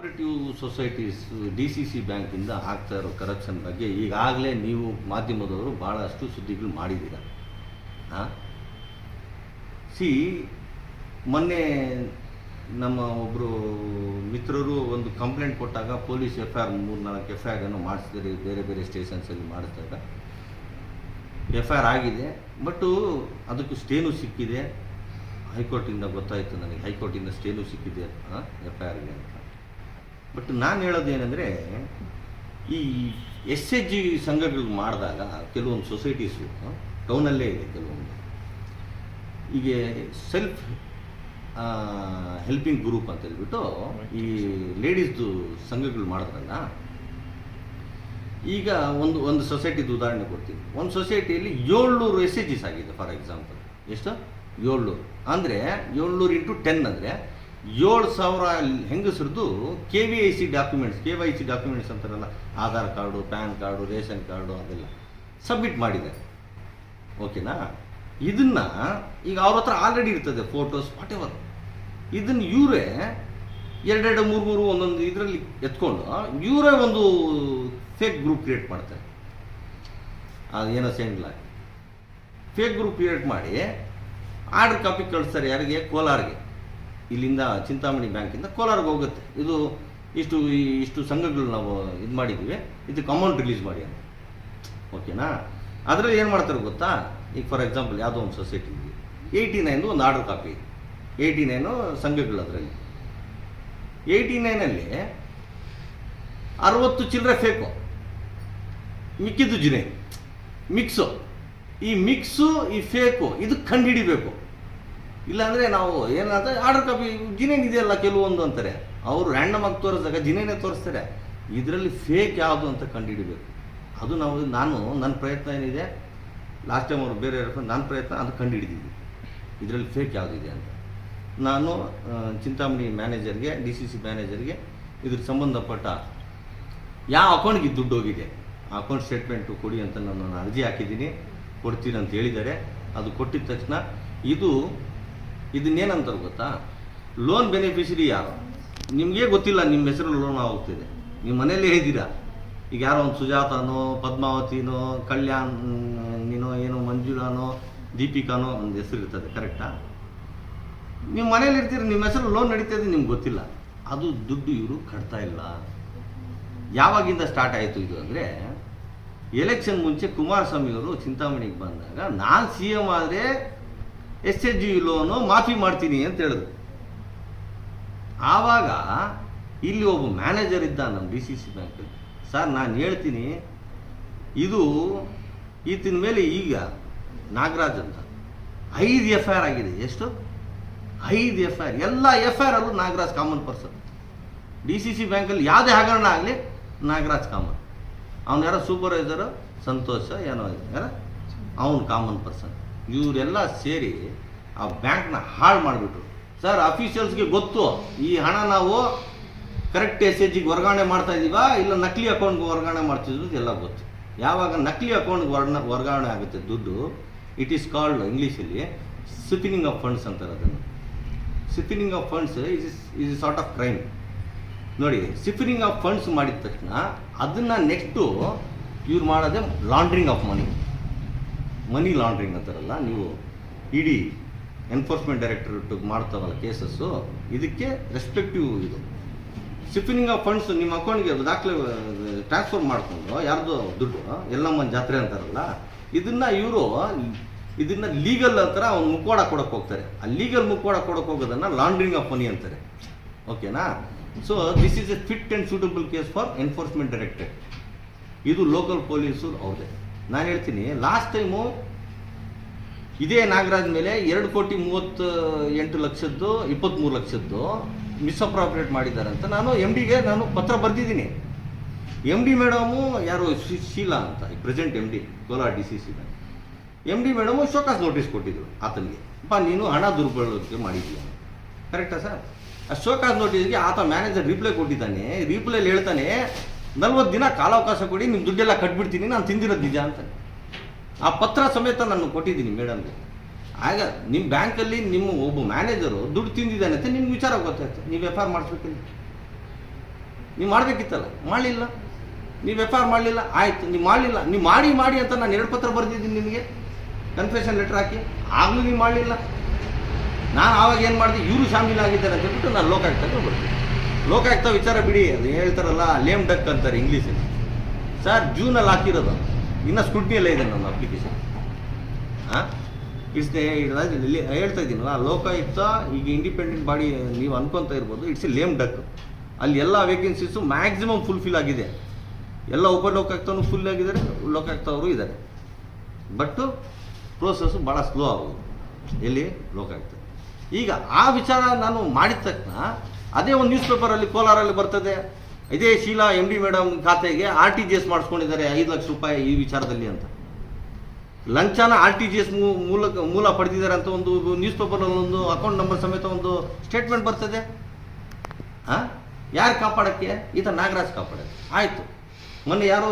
Cooperative societies D C C ಬ್ಯಾಂಕಿಂದ ಆಗ್ತಾ ಇರೋ ಕರಪ್ಷನ್ ಬಗ್ಗೆ ಈಗಾಗಲೇ ನೀವು ಮಾಧ್ಯಮದವರು ಭಾಳಷ್ಟು ಸುದ್ದಿಗಳು ಮಾಡಿದ್ದೀರ? ಸಿ, ಮೊನ್ನೆ ನಮ್ಮ ಒಬ್ಬರು ಮಿತ್ರರು ಒಂದು ಕಂಪ್ಲೇಂಟ್ ಕೊಟ್ಟಾಗ ಪೊಲೀಸ್ ಎಫ್ ಐ ಆರ್ ಮೂರು ನಾಲ್ಕು ಎಫ್ ಐ ಆರ್ ಅನ್ನು ಮಾಡಿಸಿದ್ರೆ ಬೇರೆ ಬೇರೆ ಸ್ಟೇಷನ್ಸಲ್ಲಿ ಮಾಡಿಸಿದಾಗ. ಎಫ್ ಐ ಆರ್ ಆಗಿದೆ ಬಟ್ಟು ಅದಕ್ಕೆ ಸ್ಟೇನು ಸಿಕ್ಕಿದೆ. ಹೈಕೋರ್ಟಿಂದ ಗೊತ್ತಾಯಿತು ನನಗೆ ಹೈಕೋರ್ಟಿಂದ ಸ್ಟೇನು ಸಿಕ್ಕಿದೆ ಎಫ್ ಐ ಆರ್ಗೆ ಅಂತ. ಬಟ್ ನಾನು ಹೇಳೋದೇನೆಂದರೆ ಈ ಎಸ್ ಎಚ್ ಜಿ ಸಂಘಗಳು ಮಾಡಿದಾಗ ಕೆಲವೊಂದು ಸೊಸೈಟೀಸು, ಟೌನಲ್ಲೇ ಇದೆ ಕೆಲವೊಂದು. ಈಗ ಸೆಲ್ಫ್ ಹೆಲ್ಪಿಂಗ್ ಗ್ರೂಪ್ ಅಂತ ಹೇಳ್ಬಿಟ್ಟು ಈ ಲೇಡೀಸ್ದು ಸಂಘಗಳು ಮಾಡಿದ್ರಲ್ಲ, ಈಗ ಒಂದು ಒಂದು ಸೊಸೈಟಿದು ಉದಾಹರಣೆ ಕೊಡ್ತೀನಿ. ಒಂದು ಸೊಸೈಟಿಯಲ್ಲಿ ಏಳ್ನೂರು ಎಸ್ ಎಚ್ ಜಿಸ್ ಆಗಿದೆ, ಫಾರ್ ಎಕ್ಸಾಂಪಲ್. ಎಷ್ಟು? ಏಳ್ನೂರು. ಅಂದರೆ ಏಳ್ನೂರು ಇಂಟು ಟೆನ್ ಅಂದರೆ ಏಳು ಸಾವಿರ ಹೆಂಗಸರದು K V I C documents K Y C documents ಅಂತಾರಲ್ಲ, Aadhaar card, PAN card, ration card ಅದೆಲ್ಲ ಸಬ್ಮಿಟ್ ಮಾಡಿದ್ದಾರೆ ಓಕೆನಾ? ಇದನ್ನ ಈಗ ಅವ್ರ ಹತ್ರ ಆಲ್ರೆಡಿ ಇರ್ತದೆ ಫೋಟೋಸ್ ವಾಟ್ ಎವರ್ ಇದನ್ನು ಇವರೇ ಎರಡೆರಡು, ಮೂರು ಮೂರು ಒಂದೊಂದು ಇದರಲ್ಲಿ ಎತ್ಕೊಂಡು ಇವರೇ ಒಂದು ಫೇಕ್ ಗ್ರೂಪ್ ಕ್ರಿಯೇಟ್ ಮಾಡ್ತಾರೆ. ಅದು ಏನೋ ಸೇಂಗಿಲ್ಲ ಫೇಕ್ ಗ್ರೂಪ್ ಕ್ರಿಯೇಟ್ ಮಾಡಿ, ಆರ್ಡರ್ ಕಾಪಿ ಕಳಿಸ್ತಾರೆ ಯಾರಿಗೆ? ಕೋಲಾರ್ಗೆ. ಇಲ್ಲಿಂದ ಚಿಂತಾಮಣಿ ಬ್ಯಾಂಕಿಂದ ಕೋಲಾರ್ಗೆ ಹೋಗುತ್ತೆ. ಇದು ಇಷ್ಟು ಇಷ್ಟು ಸಂಘಗಳು ನಾವು ಇದು ಮಾಡಿದ್ದೀವಿ. ಇದಕ್ಕೆ ಅಮೌಂಟ್ ರಿಲೀಸ್ ಮಾಡಿ ಅಂತ. ಓಕೆನಾ ಅದರಲ್ಲಿ ಏನು ಮಾಡ್ತಾರೆ ಗೊತ್ತಾ? ಈಗ ಫಾರ್ ಎಕ್ಸಾಂಪಲ್ ಯಾವುದೋ ಒಂದು ಸೊಸೈಟಿ ಏಯ್ಟಿ ನೈನ್ದು ಒಂದು ಆರ್ಡರ್ ಕಾಪಿ ಇದೆ. ಏಯ್ಟಿ ನೈನು ಸಂಘಗಳು ಅದರಲ್ಲಿ. ಏಯ್ಟಿ ನೈನಲ್ಲಿ ಅರವತ್ತು ಚಿಲ್ಲರೆ ಫೇಕು ಮಿಕ್ಕಿದ್ದು ಜಿನೇ ಮಿಕ್ಸು ಈ ಮಿಕ್ಸು ಈ ಫೇಕು ಇದು ಕಂಡುಹಿಡಿಬೇಕು ಇಲ್ಲಾಂದರೆ ನಾವು ಏನಂತ ಆರ್ಡರ್ ಕಾಪಿ, ಜಿನೇನ್ ಇದೆಯಲ್ಲ ಕೆಲವೊಂದು ಅಂತಾರೆ. ಅವರು ರ್ಯಾಂಡಮ್ ಆಗಿ ತೋರಿಸಿದಾಗ ಜಿನೇನೆ ತೋರಿಸ್ತಾರೆ. ಇದರಲ್ಲಿ ಫೇಕ್ ಯಾವುದು ಅಂತ ಕಂಡುಹಿಡಬೇಕು. ಅದು ನಾವು ನಾನು ನನ್ನ ಪ್ರಯತ್ನ ಏನಿದೆ ಲಾಸ್ಟ್ ಟೈಮ್ ಅವರು ಬೇರೆ ನನ್ನ ಪ್ರಯತ್ನ ಅದು ಕಂಡುಹಿಡಿದಿದ್ವಿ ಇದರಲ್ಲಿ ಫೇಕ್ ಯಾವುದಿದೆ ಅಂತ. ನಾನು ಚಿಂತಾಮಣಿ ಮ್ಯಾನೇಜರ್ಗೆ ಡಿ ಸಿ ಸಿ ಮ್ಯಾನೇಜರ್ಗೆ ಇದ್ರ ಸಂಬಂಧಪಟ್ಟ ಯಾವ ಅಕೌಂಟ್ಗೆ ದುಡ್ಡು ಹೋಗಿದೆ, ಆ ಅಕೌಂಟ್ ಸ್ಟೇಟ್ಮೆಂಟು ಕೊಡಿ ಅಂತ ನಾನು ನಾನು ಅರ್ಜಿ ಹಾಕಿದ್ದೀನಿ. ಕೊಡ್ತೀನಿ ಅಂತ ಹೇಳಿದ್ದಾರೆ. ಅದು ಕೊಟ್ಟಿದ ತಕ್ಷಣ ಇದು ಇದನ್ನೇನಂತಾರೆ ಗೊತ್ತಾ? ಲೋನ್ ಬೆನಿಫಿಷರಿ ಯಾರು? ನಿಮಗೆ ಗೊತ್ತಿಲ್ಲ ನಿಮ್ಮ ಹೆಸರು ಲೋನ್ ಆಗ್ತಿದೆ ನಿಮ್ಮ ಮನೇಲಿ ಹೇಳಿದ್ದೀರಾ ಈಗ ಯಾರೋ ಒಂದು ಸುಜಾತನೋ, ಪದ್ಮಾವತಿನೋ, ಕಲ್ಯಾಣ್ ನೀನೋ ಏನೋ, ಮಂಜುಳಾನೋ, ದೀಪಿಕಾನೋ ಒಂದು ಹೆಸರು ಇರ್ತದೆ ಕರೆಕ್ಟಾ ನಿಮ್ಮ ಮನೇಲಿ ಇರ್ತೀರಿ? ನಿಮ್ಮ ಹೆಸರು ಲೋನ್ ನಡೀತಾ ಇದೆ, ನಿಮ್ಗೆ ಗೊತ್ತಿಲ್ಲ. ಅದು ದುಡ್ಡು ಇವರು ಕಟ್ತಾ ಇಲ್ಲ. ಯಾವಾಗಿಂದ ಸ್ಟಾರ್ಟ್ ಆಯಿತು ಇದು ಅಂದರೆ ಎಲೆಕ್ಷನ್ ಮುಂಚೆ ಕುಮಾರಸ್ವಾಮಿ ಅವರು ಚಿಂತಾಮಣಿಗೆ ಬಂದಾಗ, ನಾನು ಸಿ ಎಂ ಆದರೆ ಎಸ್ ಎಚ್ ಜಿ ಲೋನು ಮಾಫಿ ಮಾಡ್ತೀನಿ ಅಂತ ಹೇಳಿದ್ರು. ಆವಾಗ ಇಲ್ಲಿ ಒಬ್ಬ ಮ್ಯಾನೇಜರ್ ಇದ್ದ ನಮ್ಮ ಡಿ ಸಿ ಸಿ ಬ್ಯಾಂಕಲ್ಲಿ ಸರ್, ನಾನು ಹೇಳ್ತೀನಿ, ಇದು ಈತಿನ ಮೇಲೆ ಈಗ ನಾಗರಾಜ್ ಅಂತ ಐದು ಎಫ್ ಐ ಆರ್ ಆಗಿದೆ. ಎಷ್ಟು? ಐದು ಎಫ್ ಐ ಆರ್ ಎಲ್ಲ ಎಫ್ ಐ ಆರ್ ಅಲ್ಲೂ Nagaraj common person. D C C ಬ್ಯಾಂಕಲ್ಲಿ ಯಾವುದೇ ಹಗರಣ ಆಗಲಿ ನಾಗರಾಜ್ ಕಾಮನ್. ಅವನ ಯಾರೋ ಸೂಪರ್ವೈಸರು, ಸಂತೋಷ, ಏನೋ ಯಾರ? ಅವನು ಕಾಮನ್ ಪರ್ಸನ್. ಇವರೆಲ್ಲ ಸೇರಿ ಆ ಬ್ಯಾಂಕ್ನ ಹಾಳು ಮಾಡಿಬಿಟ್ರು. ಸರ್, ಅಫಿಷಿಯಲ್ಸ್ಗೆ ಗೊತ್ತು, ಈ ಹಣ ನಾವು ಕರೆಕ್ಟ್ ಎಸ್ ಎಚ್ ಜಿಗೆ ವರ್ಗಾವಣೆ ಮಾಡ್ತಾ ಇಲ್ಲ ನಕಲಿ ಅಕೌಂಟ್ಗೆ ವರ್ಗಾವಣೆ ಮಾಡ್ತಿದ್ರು ಎಲ್ಲ ಗೊತ್ತು. ಯಾವಾಗ ನಕಲಿ ಅಕೌಂಟ್ಗೆ ವರ್ಣ ವರ್ಗಾವಣೆ ಆಗುತ್ತೆ ದುಡ್ಡು, ಇಟ್ ಈಸ್ ಕಾಲ್ಡ್ ಇಂಗ್ಲೀಷಲ್ಲಿ ಸಿಫಿನಿಂಗ್ ಆಫ್ ಫಂಡ್ಸ್ ಅಂತಾರೆ ಅದನ್ನು. Siphoning of funds is is sort of crime. ನೋಡಿ ಸಿಫಿನಿಂಗ್ ಆಫ್ ಫಂಡ್ಸ್ ಮಾಡಿದ ತಕ್ಷಣ ಅದನ್ನು ನೆಕ್ಸ್ಟು ಇವ್ರು ಮಾಡೋದೇ laundering of money. Money laundering ಅಂತಾರಲ್ಲ, ನೀವು ಇಡಿ ಎನ್ಫೋರ್ಸ್ಮೆಂಟ್ ಡೈರೆಕ್ಟರೇಟ್ ಮಾಡ್ತಾವಲ್ಲ ಕೇಸಸ್ಸು ಇದಕ್ಕೆ ರೆಸ್ಪೆಕ್ಟಿವ್ ಇದು. ಸಿಫಿನಿಂಗ್ ಆಫ್ ಫಂಡ್ಸ್ ನಿಮ್ಮ ಅಕೌಂಟ್ಗೆ ದಾಖಲೆ ಟ್ರಾನ್ಸ್ಫರ್ ಮಾಡಿಕೊಂಡು ಯಾರ್ದು ದುಡ್ಡು ಎಲ್ಲಮ್ಮನ ಜಾತ್ರೆ ಅಂತಾರಲ್ಲ, ಇದನ್ನ ಇವರು, ಇದನ್ನ ಲೀಗಲ್ ಅಂತರ ಅವ್ನು ಮುಖವಾಡ ಕೊಡಕ್ಕೆ ಹೋಗ್ತಾರೆ. ಆ ಲೀಗಲ್ ಮುಖವಾಡ ಕೊಡಕ್ಕೆ ಹೋಗೋದನ್ನ ಲಾಂಡ್ರಿಂಗ್ ಆಫ್ ಮನಿ ಅಂತಾರೆ. ಓಕೆನಾ so this is a fit and suitable case for enforcement directorate ಇದು ಲೋಕಲ್ ಪೊಲೀಸರು ಅವ್ರದೇ. ನಾನು ಹೇಳ್ತೀನಿ ಲಾಸ್ಟ್ ಟೈಮು ಇದೇ ನಾಗರಾಜ್ ಮೇಲೆ ಎರಡು ಕೋಟಿ ಮೂವತ್ತು ಎಂಟು ಲಕ್ಷದ್ದು ಇಪ್ಪತ್ತ್ಮೂರು ಲಕ್ಷದ್ದು ಮಿಸ್ಅಪ್ರಾಪ್ರೇಟ್ ಮಾಡಿದ್ದಾರೆ ಅಂತ ನಾನು ಎಂ ಡಿಗೆ ನಾನು ಪತ್ರ ಬರೆದಿದ್ದೀನಿ. ಎಂ ಡಿ ಮೇಡಮು ಯಾರು ಶೀಲಾ ಅಂತ present M D Kolar D C C M D madam show cause notice ಕೊಟ್ಟಿದ್ರು ಆತನಿಗೆ ಅಪ್ಪ ನೀನು ಹಣ ದುರ್ಬಳಕೆ ಮಾಡಿದ್ದೀಯ ಕರೆಕ್ಟಾ ಸರ್? ಆ ಶೋಕಾಸ್ ನೋಟಿಸ್ಗೆ ಆತ ಮ್ಯಾನೇಜರ್ ರಿಪ್ಲೈ ಕೊಟ್ಟಿದ್ದಾನೆ ರಿಪ್ಲೈಲಿ ಹೇಳ್ತಾನೆ ನಲ್ವತ್ತು ದಿನ ಕಾಲಾವಕಾಶ ಕೊಡಿ ನಿಮ್ಮ ದುಡ್ಡೆಲ್ಲ ಕಟ್ಬಿಡ್ತೀನಿ, ನಾನು ತಿಂದಿರೋದು ನಿಜ ಅಂತ. ಆ ಪತ್ರ ಸಮೇತ ನಾನು ಕೊಟ್ಟಿದ್ದೀನಿ ಮೇಡಮ್ಗೆ. ಆಗ ನಿಮ್ಮ ಬ್ಯಾಂಕಲ್ಲಿ ನಿಮ್ಮ ಒಬ್ಬ ಮ್ಯಾನೇಜರು ದುಡ್ಡು ತಿಂದಿದ್ದಾನೆ ಅಂತ ನಿಮ್ಗೆ ವಿಚಾರ ಗೊತ್ತಾಯ್ತು. ನೀವು ಎಫ್ ಆರ್ ಮಾಡಿಸ್ಬೇಕಿಲ್ಲ. ನೀವು ಮಾಡಬೇಕಿತ್ತಲ್ಲ? ಮಾಡಲಿಲ್ಲ. ನೀವು ಎಫ್ ಆರ್ ಮಾಡಲಿಲ್ಲ, ಆಯಿತು. ನೀವು ಮಾಡಲಿಲ್ಲ. ನೀವು ಮಾಡಿ ಮಾಡಿ ಅಂತ ನಾನು ಎರಡು ಪತ್ರ ಬರೆದಿದ್ದೀನಿ ನಿಮಗೆ ಕನ್ಫೆಷನ್ ಲೆಟ್ರ್ ಹಾಕಿ. ಆಗಲೂ ನೀವು ಮಾಡಲಿಲ್ಲ. ನಾನು ಆವಾಗ ಏನು ಮಾಡಿದೆ? ಇವರು ಶಾಮೀಲಾಗಿದ್ದಾರೆ ಅಂತ ಹೇಳ್ಬಿಟ್ಟು ನಾನು ಲೋಕಾಯುಕ್ತ ಬರ್ತೀನಿ ಲೋಕಾಯುಕ್ತ ವಿಚಾರ ಬಿಡಿ, ಅದು ಹೇಳ್ತಾರಲ್ಲ ಲೇಮ್ ಡಕ್ ಅಂತಾರೆ ಇಂಗ್ಲೀಷಲ್ಲಿ ಸರ್ ಜೂನಲ್ಲಿ ಹಾಕಿರೋದು. ಇನ್ನೂ ಸ್ಕುಟ್ನಿಯಲ್ಲೇ ಇದೆ ನನ್ನ ಅಪ್ಲಿಕೇಶನ್ ಇಟ್ಸ್ ಹೇಳ್ತಾ ಇದ್ದೀನಲ್ಲ, ಲೋಕಾಯುಕ್ತ, ಈಗ ಇಂಡಿಪೆಂಡೆಂಟ್ ಬಾಡಿ ನೀವು ಅನ್ಕೊಂತ ಇರ್ಬೋದು ಇಟ್ಸ್ ಎ ಲೇಮ್ ಡಕ್ ಅಲ್ಲಿ ಎಲ್ಲ ವೇಕೆನ್ಸೀಸು ಮ್ಯಾಕ್ಸಿಮಮ್ ಫುಲ್ಫಿಲ್ ಆಗಿದೆ. ಎಲ್ಲ ಉಪ ಲೋಕಾಯುಕ್ತನೂ ಫುಲ್ ಆಗಿದ್ದಾರೆ, ಲೋಕಾಯುಕ್ತ ಅವರು ಇದ್ದಾರೆ. ಬಟ್ಟು ಪ್ರೋಸೆಸ್ಸು ಭಾಳ ಸ್ಲೋ ಆಗೋದು. ಎಲ್ಲಿ? ಲೋಕಾಯುಕ್ತ. ಈಗ ಆ ವಿಚಾರ ನಾನು ಮಾಡಿದ ತಕ್ಷಣ ಅದೇ ಒಂದು ನ್ಯೂಸ್ ಪೇಪರಲ್ಲಿ ಕೋಲಾರಲ್ಲಿ ಬರ್ತದೆ. ಇದೇ ಶೀಲಾ ಎಂ ಡಿ ಮೇಡಮ್ ಖಾತೆಗೆ ಆರ್ ಟಿ ಜಿ ಎಸ್ ಮಾಡಿಸ್ಕೊಂಡಿದ್ದಾರೆ ಐದು ಲಕ್ಷ ರೂಪಾಯಿ ಈ ವಿಚಾರದಲ್ಲಿ ಅಂತ. ಲಂಚನ ಆರ್ ಟಿ ಜಿ ಎಸ್ ಮೂಲಕ ಮೂಲ ಪಡೆದಿದ್ದಾರೆ ಅಂತ ಒಂದು ನ್ಯೂಸ್ ಪೇಪರಲ್ಲಿ ಒಂದು ಅಕೌಂಟ್ ನಂಬರ್ ಸಮೇತ ಒಂದು ಸ್ಟೇಟ್ಮೆಂಟ್ ಬರ್ತದೆ. ಹಾಂ ಯಾರು ಕಾಪಾಡೋಕ್ಕೆ? ಈತ ನಾಗರಾಜ್ ಕಾಪಾಡೋದು ಆಯಿತು. ಮೊನ್ನೆ ಯಾರೋ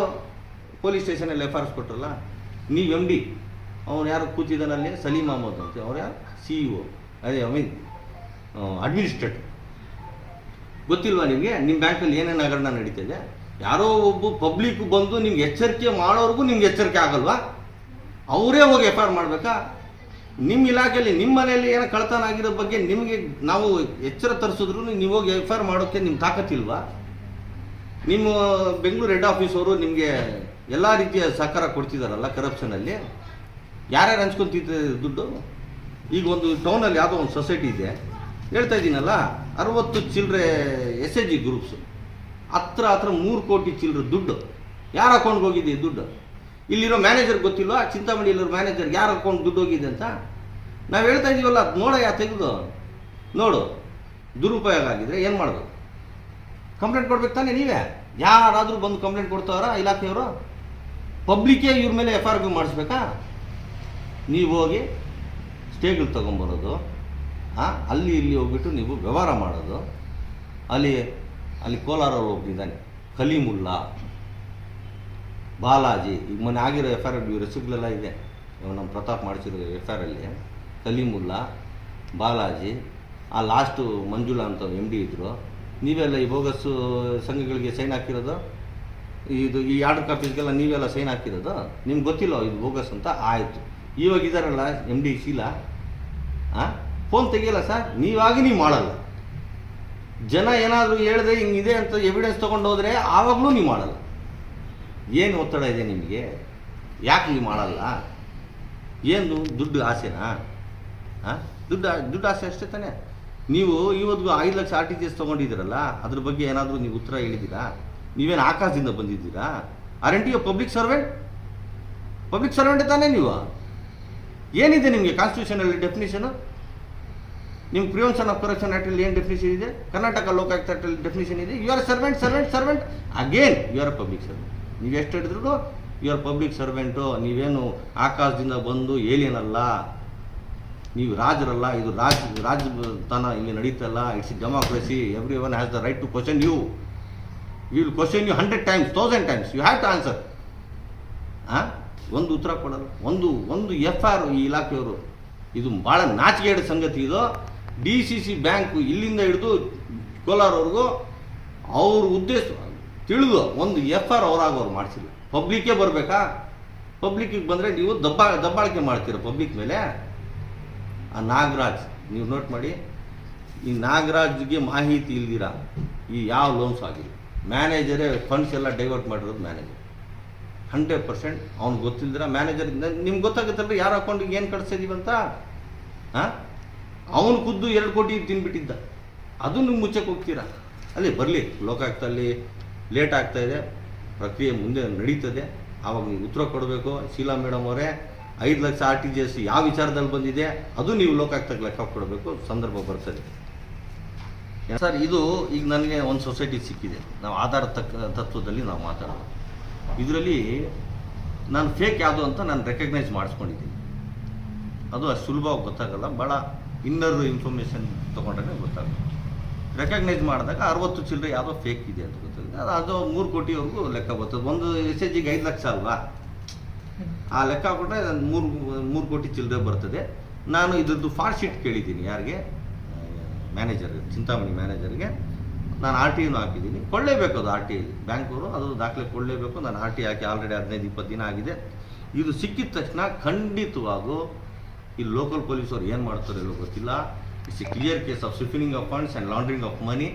ಪೊಲೀಸ್ ಸ್ಟೇಷನಲ್ಲಿ ಎಫ್ ಆರ್ ಎಸ್ ಕೊಟ್ಟರಲ್ಲ ನೀವು ಎಂ ಡಿ ಅವ್ನು ಯಾರು ಕೂತಿದ್ದಾನಲ್ಲಿ ಸಲೀಮ್ ಅಹಮದ್ ಅಂತ. ಅವ್ರು ಯಾರು? ಸಿ ಇ ಓ ಅದೇ ಐ ಮೀನ್ ಅಡ್ಮಿನಿಸ್ಟ್ರೇಟರ್ ಗೊತ್ತಿಲ್ವಾ ನಿಮಗೆ? ನಿಮ್ಮ ಬ್ಯಾಂಕಲ್ಲಿ ಏನೇನು ಹಗರಣ ನಡೀತಿದೆ ಯಾರೋ ಒಬ್ಬ ಪಬ್ಲಿಕ್ ಬಂದು ನಿಮ್ಗೆ ಎಚ್ಚರಿಕೆ ಮಾಡೋರ್ಗೂ ನಿಮ್ಗೆ ಎಚ್ಚರಿಕೆ ಆಗಲ್ವಾ? ಅವರೇ ಹೋಗಿ ಎಫ್ ಐ ಆರ್ ಮಾಡಬೇಕಾ? ನಿಮ್ಮ ಇಲಾಖೆಯಲ್ಲಿ ನಿಮ್ಮ ಮನೆಯಲ್ಲಿ ಏನೋ ಕಳ್ತನ ಆಗಿರೋ ಬಗ್ಗೆ ನಿಮಗೆ ನಾವು ಎಚ್ಚರ ತರಿಸಿದ್ರು ನೀವು ಹೋಗಿ ಎಫ್ ಐ ಆರ್ ಮಾಡೋಕ್ಕೆ ನಿಮ್ಮ ತಾಕತ್ತಿಲ್ವಾ ನಿಮ್ಮ ಬೆಂಗಳೂರು ಹೆಡ್ ಅವರು ನಿಮಗೆ ಎಲ್ಲ ರೀತಿಯ ಸಹಕಾರ ಕೊಡ್ತಿದ್ದಾರಲ್ಲ ಕರಪ್ಷನಲ್ಲಿ ಯಾರ್ಯಾರು ಹಂಚ್ಕೊತಿದ್ದ ದುಡ್ಡು? ಈಗ ಒಂದು ಟೌನಲ್ಲಿ ಯಾವುದೋ ಒಂದು ಸೊಸೈಟಿ ಇದೆ. ಹೇಳ್ತಾ ಇದ್ದೀನಲ್ಲ? ಅರವತ್ತು ಚಿಲ್ಲರೆ ಎಸ್ ಎ ಜಿ ಗ್ರೂಪ್ಸು ಹತ್ರ ಹತ್ರ ಮೂರು ಕೋಟಿ ಚಿಲ್ಲರೆ ದುಡ್ಡು. ಯಾರ ಅಕೌಂಟ್ಗೆ ಹೋಗಿದೆ ದುಡ್ಡು? ಇಲ್ಲಿರೋ ಮ್ಯಾನೇಜರ್ ಗೊತ್ತಿಲ್ವಾ? ಚಿಂತಾಮಣಿಯಲ್ಲಿರೋ ಮ್ಯಾನೇಜರ್ ಯಾರ ಅಕೌಂಟ್ ದುಡ್ಡು ಹೋಗಿದೆ ಅಂತ? ನಾವು ಹೇಳ್ತಾ ಇದೀವಲ್ಲ, ಅದು ಯಾ ತೆಗೆದು. ನೋಡು, ದುರುಪಯೋಗ ಆಗಿದ್ರೆ ಏನು ಮಾಡೋದು ಕಂಪ್ಲೇಂಟ್ ಕೊಡ್ಬೇಕು ತಾನೇ ನೀವೇ? ಯಾರಾದರೂ ಬಂದು ಕಂಪ್ಲೇಂಟ್ ಕೊಡ್ತಾವ್ರ ಇಲಾಖೆಯವರು? ಪಬ್ಲಿಕ್ಕೇ ಇವ್ರ ಮೇಲೆ ಎಫ್ ಆರ್ ಪಿ ಮಾಡಿಸ್ಬೇಕಾ? ನೀವು ಹೋಗಿ ಸ್ಟೇಗಳು ತೊಗೊಂಬರೋದು ಅಲ್ಲಿ ಇಲ್ಲಿ ಹೋಗ್ಬಿಟ್ಟು ನೀವು ವ್ಯವಹಾರ ಮಾಡೋದು. ಅಲ್ಲಿ ಅಲ್ಲಿ ಕೋಲಾರವ್ರು ಒಬ್ಬನಿದ್ದಾನೆ ಕಲೀಮುಲ್ಲಾ, ಬಾಲಾಜಿ, ಈಗ ಮೊನ್ನೆ ಆಗಿರೋ ಎಫ್ ಆರ್ ಇವ್ರ ಹೆಸರುಗಳೆಲ್ಲ ಇದೆ. ನಮ್ಮ ಪ್ರತಾಪ್ ಮಾಡಿಸಿರೋ ಎಫ್ ಆರ್ ಎಲ್ಲಿ ಕಲೀಮುಲ್ಲಾ, ಬಾಲಾಜಿ, ಆ ಲಾಸ್ಟು ಮಂಜುಳಾ ಅಂತ ಎಂ ಡಿ ಇದ್ದರು ನೀವೆಲ್ಲ ಈ ಬೋಗಸ್ಸು ಸಂಘಗಳಿಗೆ ಸೈನ್ ಹಾಕಿರೋದು? ಇದು ಈ ಆರ್ಡರ್ ಕಾಪೀಸ್ಗೆಲ್ಲ ನೀವೆಲ್ಲ ಸೈನ್ ಹಾಕಿರೋದು? ನಿಮ್ಗೆ ಗೊತ್ತಿಲ್ಲ ಇದು ಬೋಗಸ್ ಅಂತ? ಆಯಿತು. ಇವಾಗ ಇದಾರಲ್ಲ ಎಂ ಡಿ ಶೀಲಾ? ಹಾಂ ಫೋನ್ ತೆಗಿಯಲ್ಲ ಸರ್? ನೀವಾಗಿ ನೀವು ಮಾಡಲ್ಲ. ಜನ ಏನಾದರೂ ಹೇಳಿದ್ರೆ ಹಿಂಗಿದೆ ಅಂತ ಎವಿಡೆನ್ಸ್ ತೊಗೊಂಡು ಹೋದರೆ ಆವಾಗಲೂ ನೀವು ಮಾಡಲ್ಲ. ಏನು ಒತ್ತಡ ಇದೆ ನಿಮಗೆ? ಯಾಕೆ ನೀವು ಮಾಡಲ್ಲ? ಏನು ದುಡ್ಡು ಆಸೆನಾ? ಹಾಂ ದುಡ್ಡು ದುಡ್ಡು ಆಸೆ ಅಷ್ಟೇ ತಾನೇ. ನೀವು ಇವತ್ತು ಐದು lakh R T G S ತೊಗೊಂಡಿದ್ದೀರಲ್ಲ, ಅದ್ರ ಬಗ್ಗೆ ಏನಾದರೂ ನೀವು ಉತ್ತರ ಹೇಳಿದ್ದೀರಾ? ನೀವೇನು ಆಕಾಶದಿಂದ ಬಂದಿದ್ದೀರಾ? R N T public servant public servant ತಾನೇ ನೀವು. ಏನಿದೆ ನಿಮಗೆ ಕಾನ್ಸ್ಟಿಟ್ಯೂಷನಲ್ಲಿ ಡೆಫಿನೇಷನು ನಿಮ್ಮ ಪ್ರಿವೆನ್ಷನ್ ಆಫ್ ಕರಪ್ಷನ್ ಆ್ಯಕ್ಟಲ್ಲಿ ಏನು ಡೆಫಿನೇಷನ್ ಇದೆ? ಕರ್ನಾಟಕ ಲೋಕಾಯುಕ್ತ ಆ್ಯಕ್ಟಲ್ಲಿ ಡೆಫಿನೇಷನ್ ಇದೆ. You are servant servant servant again you are public servant ನೀವು ಎಷ್ಟು ಹಿಡಿದ್ರು ಯು ಆರ್ ಪಬ್ಲಿಕ್ ಸರ್ವೆಂಟು ನೀವೇನು ಆಕಾಶದಿಂದ ಬಂದು ಏಲಿಯನಲ್ಲ ನೀವು ರಾಜರಲ್ಲ. ಇದು ರಾಜ ರಾಜತನ ಇಲ್ಲಿ ನಡೀತಲ್ಲ. It's democracy every one has the right to question you you will question you hundred times thousand times you have to answer ಹಾಂ ಒಂದು ಉತ್ತರ ಕೊಡಲ್ಲ. ಒಂದು ಒಂದು ಎಫ್ ಆರ್ ಈ ಇಲಾಖೆಯವರು. ಇದು ಭಾಳ ನಾಚಿಕೆಯ ಸಂಗತಿ ಇದು. ಡಿ ಸಿ ಸಿ ಬ್ಯಾಂಕು ಇಲ್ಲಿಂದ ಹಿಡಿದು ಕೋಲಾರವರೆಗೂ ಅವ್ರ ಉದ್ದೇಶ ತಿಳಿದು ಒಂದು ಎಫ್ ಆರ್ ಅವರಾಗೋರು ಮಾಡಿಸಿಲ್ಲ. ಪಬ್ಲಿಕ್ಕೇ ಬರಬೇಕಾ? ಪಬ್ಲಿಕ್ಕಿಗೆ ಬಂದರೆ ನೀವು ದಬ್ಬಾ, ದಬ್ಬಾಳಿಕೆ ಮಾಡ್ತೀರ ಪಬ್ಲಿಕ್ ಮೇಲೆ? ಆ ನಾಗರಾಜ್, ನೀವು ನೋಟ್ ಮಾಡಿ. ಈ ನಾಗರಾಜ್ಗೆ ಮಾಹಿತಿ ಇಲ್ದಿರ? ಈ ಯಾವ ಲೋನ್ಸ್ ಆಗಿಲ್ಲ. ಮ್ಯಾನೇಜರೇ ಫಂಡ್ಸ್ ಎಲ್ಲ ಡೈವರ್ಟ್ ಮಾಡಿರೋದು ಮ್ಯಾನೇಜರ್. ಹಂಡ್ರೆಡ್ ಪರ್ಸೆಂಟ್ ಅವ್ನಿಗೆ ಗೊತ್ತಿಲ್ದಿರ? ಮ್ಯಾನೇಜರ್, ನಿಮ್ಗೆ ಗೊತ್ತಾಗುತ್ತಲ್ಲ ಯಾರು ಅಕೌಂಟಿಗೆ ಏನು ಕಳಿಸಿದೀವಿ ಅಂತ? ಹಾಂ ಅವನು ಖುದ್ದು ಎರಡು ಕೋಟಿ ತಿನ್ಬಿಟ್ಟಿದ್ದ. ಅದು ನೀವು ಮುಚ್ಚಕ್ಕೆ ಹೋಗ್ತೀರಾ? ಅಲ್ಲಿ ಬರಲಿ ಲೋಕಾಯುಕ್ತಲ್ಲಿ ಲೇಟ್ ಆಗ್ತಾ ಇದೆ, ಪ್ರಕ್ರಿಯೆ ಮುಂದೆ ನಡೀತದೆ. ಆವಾಗ ನೀವು ಉತ್ತರ ಕೊಡಬೇಕು. ಶೀಲಾ ಮೇಡಮ್ ಅವರೇ, ಐದು lakh R T G S ಯಾವ ವಿಚಾರದಲ್ಲಿ ಬಂದಿದೆ, ಅದು ನೀವು ಲೋಕಾಯುಕ್ತಕ್ಕೆ ಲೆಕ್ಕ ಕೊಡಬೇಕು, ಸಂದರ್ಭ ಬರ್ತದೆ. ಸರ್, ಇದು ಈಗ ನನಗೆ ಒಂದು ಸೊಸೈಟಿ ಸಿಕ್ಕಿದೆ. ನಾವು ಆಧಾರ ತಕ್ಕ ತತ್ವದಲ್ಲಿ ನಾವು ಮಾತಾಡೋದು. ಇದರಲ್ಲಿ ನಾನು ಫೇಕ್ ಯಾವುದು ಅಂತ ನಾನು ರೆಕಗ್ನೈಸ್ ಮಾಡಿಸ್ಕೊಂಡಿದ್ದೀನಿ. ಅದು ಅಷ್ಟು ಸುಲಭವಾಗಿ ಗೊತ್ತಾಗಲ್ಲ ಭಾಳ ಇನ್ನರ್ ಇನ್ಫಾರ್ಮೇಷನ್ ತೊಗೊಂಡ್ರೆ ಗೊತ್ತಾಗುತ್ತೆ. ರೆಕಗ್ನೈಸ್ ಮಾಡಿದಾಗ ಅರವತ್ತು ಚಿಲ್ಲರೆ ಯಾವುದೋ ಫೇಕ್ ಇದೆ ಅಂತ ಗೊತ್ತಾಗುತ್ತೆ. ಅದು ಅದು ಮೂರು ಕೋಟಿವರೆಗೂ ಲೆಕ್ಕ ಬರ್ತದೆ. ಒಂದು ಎಸ್ ಎಚ್ ಜಿಗೆ ಐದು ಲಕ್ಷ ಅಲ್ವಾ? ಆ ಲೆಕ್ಕ ಹಾಕೊಂಡ್ರೆ ಮೂರು ಮೂರು ಕೋಟಿ ಚಿಲ್ಲರೆ ಬರ್ತದೆ. ನಾನು ಇದ್ರದ್ದು ಫಾರ್ ಶೀಟ್ ಕೇಳಿದ್ದೀನಿ ಯಾರಿಗೆ? ಮ್ಯಾನೇಜರ್ ಚಿಂತಾಮಣಿ ಮ್ಯಾನೇಜರ್ಗೆ ನಾನು ಆರ್ ಟಿ ಐನು ಹಾಕಿದ್ದೀನಿ. ಕೊಳ್ಳೇಬೇಕು ಅದು ಆರ್ ಟಿ ಐಲಿ ಬ್ಯಾಂಕವರು ಅದು ದಾಖಲೆ ಕೊಡಲೇಬೇಕು ನಾನು ಆರ್ ಟಿ ಹಾಕಿ ಆಲ್ರೆಡಿ ಹದಿನೈದು, ಇಪ್ಪತ್ತು ದಿನ ಆಗಿದೆ. ಇದು ಸಿಕ್ಕಿದ ತಕ್ಷಣ ಖಂಡಿತವಾಗೂ ಈ ಲೋಕಲ್ ಪೊಲೀಸ್ ಅವ್ರು ಏನು ಮಾಡ್ತಾರೆ ಇಲ್ಲೋ ಗೊತ್ತಿಲ್ಲ. It's a clear case of siphoning of funds and laundering of money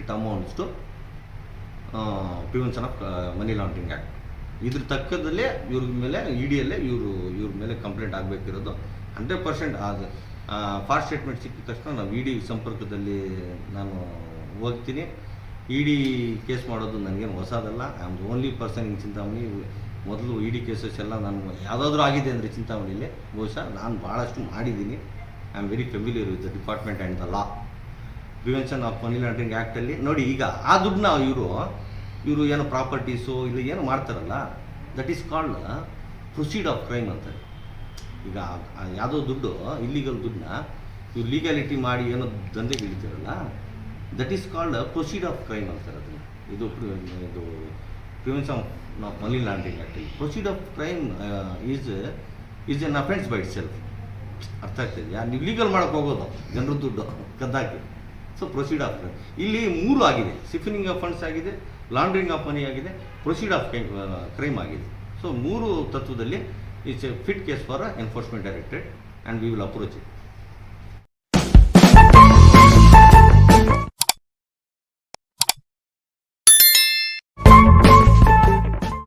it amounts to prevention of money laundering act ಇದ್ರ ತಕ್ಕದಲ್ಲೇ ಇವ್ರ ಮೇಲೆ ಇ ಡಿಯಲ್ಲೇ ಇವರು, ಇವ್ರ ಮೇಲೆ ಕಂಪ್ಲೇಂಟ್ ಆಗಬೇಕಿರೋದು. ಹಂಡ್ರೆಡ್ ಪರ್ಸೆಂಟ್ ಆದ ಫಾಸ್ಟ್ ಸ್ಟೇಟ್ಮೆಂಟ್ ಸಿಕ್ಕಿದ ತಕ್ಷಣ ನಾವು ಇ ಡಿ ಸಂಪರ್ಕದಲ್ಲಿ ನಾನು ಹೋಗ್ತೀನಿ. ಇ ಡಿ ಕೇಸ್ ಮಾಡೋದು ನನಗೇನು ಹೊಸದಲ್ಲ. I am only person in Chintamani ಮೊದಲು ಇ ಡಿ ಕೇಸಸ್ ಎಲ್ಲ ನಾನು ಯಾವುದಾದ್ರೂ ಆಗಿದೆ ಅಂದರೆ ಚಿಂತಾಮಣಿಲಿ. ಬಹುಶಃ ನಾನು ಭಾಳಷ್ಟು ಮಾಡಿದ್ದೀನಿ. I am very familiar with the department and the law prevention of money laundering ಆ್ಯಕ್ಟಲ್ಲಿ ನೋಡಿ ಈಗ ಆ ದುಡ್ಡನ್ನ ಇವರು ಇವರು ಏನು ಪ್ರಾಪರ್ಟೀಸು ಇಲ್ಲ ಏನು ಮಾಡ್ತಾರಲ್ಲ that is called proceed of crime ಅಂತಾರೆ ಈಗ ಯಾವುದೋ ದುಡ್ಡು ಇಲ್ಲಿಗಲ್ ದುಡ್ಡನ್ನ ಇವ್ರು ಲೀಗಾಲಿಟಿ ಮಾಡಿ ಏನೋ ದಂಧೆಗೆ ಇಳಿತಾರಲ್ಲ that is called proceed of crime ಅಂತಾರೆ ಅದನ್ನು ಇದು ಪ್ರಿ- ಇದು prevention money money laundering ಆ್ಯಕ್ಟಲ್ಲಿ proceed of crime is is is an by itself ಅರ್ಥ ಆಗ್ತಿದೆಯಾ ನೀವು ಲೀಗಲ್ ಮಾಡಕ್ಕೆ ಹೋಗೋದು, ಜನರ ದುಡ್ಡು ಕದ್ದಾಕಿ ಸೊ ಪ್ರೊಸೀಡ್ ಆಫ್ ಇಲ್ಲಿ ಮೂರು ಆಗಿದೆ. ಸಿಫನಿಂಗ್ ಆಫ್ ಫಂಡ್ಸ್ ಆಗಿದೆ ಲಾಂಡ್ರಿಂಗ್ ಆಫ್ ಮನಿ ಆಗಿದೆ ಪ್ರೊಸೀಡ್ ಆಫ್ ಕ್ರೈಮ್ ಆಗಿದೆ. ಸೊ ಮೂರು ತತ್ವದಲ್ಲಿ it's a fit case for enforcement directed and we will approach it